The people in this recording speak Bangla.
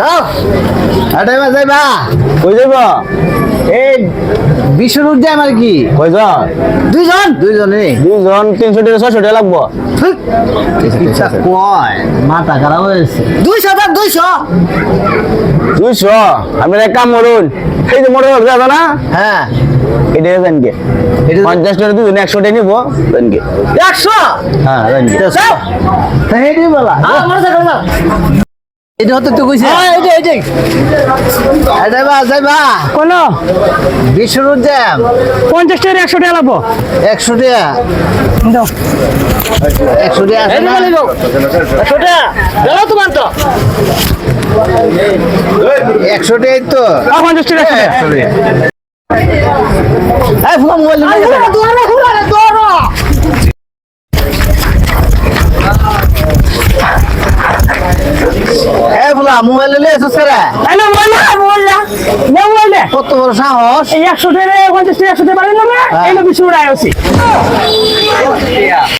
দাও। আরে যাইবা কই যাইব? এই বিশুর উঠে আমার কি? কয়জন দুইজন? দুইজনে দুইজন তিনশো টাকা ছয়শো টাকা লাগবো। কয়? মাথা খারাপ হয়েছে দুইশো দাম দুইশো। দুইশো? আমি এক কাম করুন। এই যে মোটর যাব না? হ্যাঁ। এটা জানকে এটা পঞ্চাশ টাকা দুজন একশো টাকা নিবো জানকে একশো? হ্যাঁ জানকে হেঁটে বলা। এটা হতে তো কইছে। হ্যাঁ বা যাইবা কোনো? টাকা একশো টাকা লাগবো। একশো টাকা। দাও। একশো টাকা আছে না? একশো টাকা। গেল তোমার তো। একশো টাকাই তো। পঞ্চাশ টাকা একশো টাকা। মোবাইল মোবাইল নিলে এসেছ করে এই না মোবাইল মোবাইল মোবাইল কত বড় সাহস? এই একশো টাকা পঞ্চাশ টাকা একশো টাকা পারেন না? এই বিশ টাকা আছি